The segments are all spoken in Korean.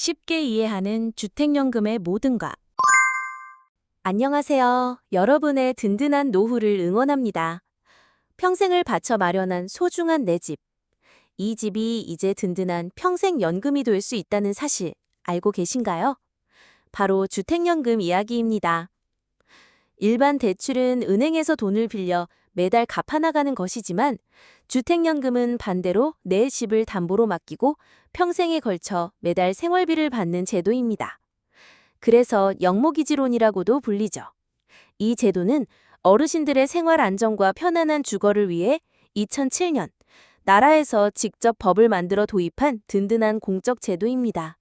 쉽게 이해하는 주택연금의 모든가. 안녕하세요. 여러분의 든든한 노후를 응원합니다. 평생을 바쳐 마련한 소중한 내 집. 이 집이 이제 든든한 평생 연금이 될 수 있다는 사실 알고 계신가요? 바로 주택연금 이야기입니다. 일반 대출은 은행에서 돈을 빌려 매달 갚아나가는 것이지만 주택연금은 반대로 내 집을 담보로 맡기고 평생에 걸쳐 매달 생활비를 받는 제도입니다. 그래서 영모기지론이라고도 불리죠. 이 제도는 어르신들의 생활 안정과 편안한 주거를 위해 2007년 나라에서 직접 법을 만들어 도입한 든든한 공적 제도입니다.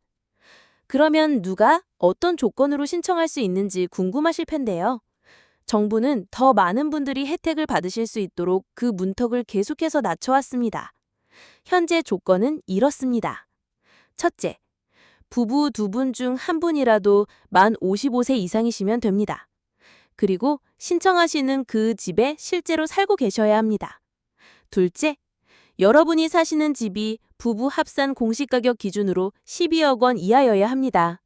그러면 누가 어떤 조건으로 신청할 수 있는지 궁금하실 텐데요. 정부는 더 많은 분들이 혜택을 받으실 수 있도록 그 문턱을 계속해서 낮춰왔습니다. 현재 조건은 이렇습니다. 첫째, 부부 두 분 중 한 분이라도 만 55세 이상이시면 됩니다. 그리고 신청하시는 그 집에 실제로 살고 계셔야 합니다. 둘째, 여러분이 사시는 집이 부부 합산 공시가격 기준으로 12억 원 이하여야 합니다.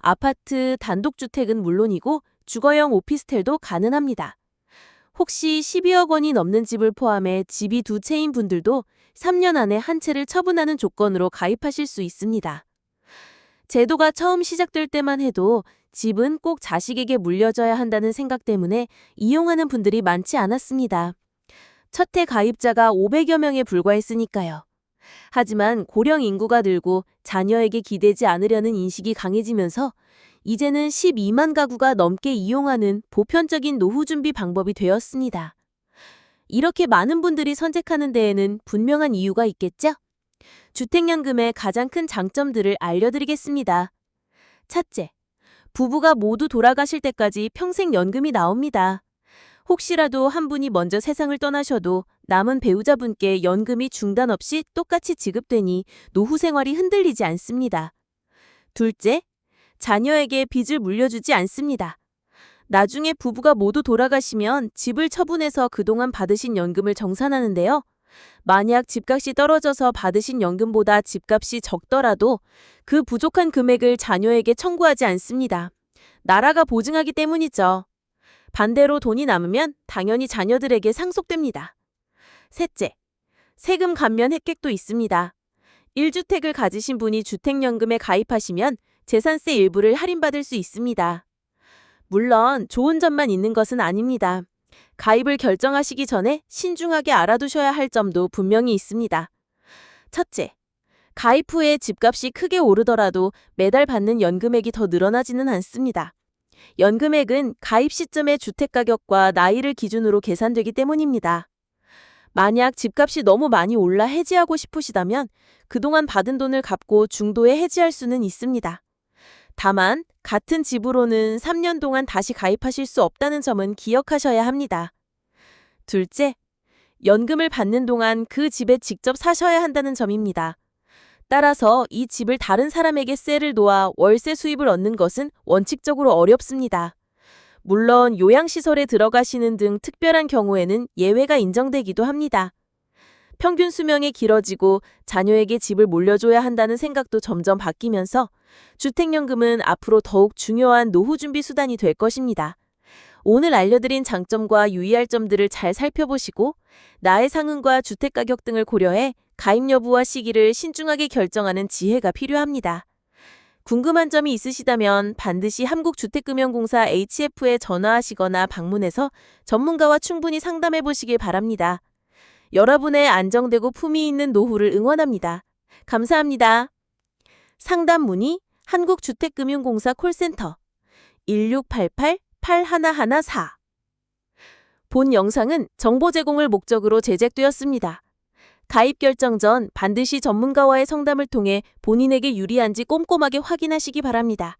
아파트, 단독주택은 물론이고 주거용 오피스텔도 가능합니다. 혹시 12억 원이 넘는 집을 포함해 집이 두 채인 분들도 3년 안에 한 채를 처분하는 조건으로 가입하실 수 있습니다. 제도가 처음 시작될 때만 해도 집은 꼭 자식에게 물려줘야 한다는 생각 때문에 이용하는 분들이 많지 않았습니다. 첫해 가입자가 500여 명에 불과했으니까요. 하지만 고령 인구가 늘고 자녀에게 기대지 않으려는 인식이 강해지면서 이제는 12만 가구가 넘게 이용하는 보편적인 노후 준비 방법이 되었습니다. 이렇게 많은 분들이 선택하는 데에는 분명한 이유가 있겠죠? 주택연금의 가장 큰 장점들을 알려드리겠습니다. 첫째, 부부가 모두 돌아가실 때까지 평생 연금이 나옵니다. 혹시라도 한 분이 먼저 세상을 떠나셔도 남은 배우자분께 연금이 중단 없이 똑같이 지급되니 노후 생활이 흔들리지 않습니다. 둘째, 자녀에게 빚을 물려주지 않습니다. 나중에 부부가 모두 돌아가시면 집을 처분해서 그동안 받으신 연금을 정산하는데요. 만약 집값이 떨어져서 받으신 연금보다 집값이 적더라도 그 부족한 금액을 자녀에게 청구하지 않습니다. 나라가 보증하기 때문이죠. 반대로 돈이 남으면 당연히 자녀들에게 상속됩니다. 셋째, 세금 감면 혜택도 있습니다. 1주택을 가지신 분이 주택연금에 가입하시면 재산세 일부를 할인받을 수 있습니다. 물론 좋은 점만 있는 것은 아닙니다. 가입을 결정하시기 전에 신중하게 알아두셔야 할 점도 분명히 있습니다. 첫째, 가입 후에 집값이 크게 오르더라도 매달 받는 연금액이 더 늘어나지는 않습니다. 연금액은 가입 시점의 주택가격과 나이를 기준으로 계산되기 때문입니다. 만약 집값이 너무 많이 올라 해지하고 싶으시다면 그동안 받은 돈을 갚고 중도에 해지할 수는 있습니다. 다만 같은 집으로는 3년 동안 다시 가입하실 수 없다는 점은 기억하셔야 합니다. 둘째, 연금을 받는 동안 그 집에 직접 사셔야 한다는 점입니다. 따라서 이 집을 다른 사람에게 세를 놓아 월세 수입을 얻는 것은 원칙적으로 어렵습니다. 물론 요양시설에 들어가시는 등 특별한 경우에는 예외가 인정되기도 합니다. 평균 수명이 길어지고 자녀에게 집을 물려줘야 한다는 생각도 점점 바뀌면서 주택연금은 앞으로 더욱 중요한 노후 준비 수단이 될 것입니다. 오늘 알려드린 장점과 유의할 점들을 잘 살펴보시고 나의 상흔과 주택 가격 등을 고려해 가입 여부와 시기를 신중하게 결정하는 지혜가 필요합니다. 궁금한 점이 있으시다면 반드시 한국주택금융공사 HF에 전화하시거나 방문해서 전문가와 충분히 상담해 보시길 바랍니다. 여러분의 안정되고 품위 있는 노후를 응원합니다. 감사합니다. 상담 문의 한국주택금융공사 콜센터 1688-8114 본 영상은 정보 제공을 목적으로 제작되었습니다. 가입 결정 전 반드시 전문가와의 상담을 통해 본인에게 유리한지 꼼꼼하게 확인하시기 바랍니다.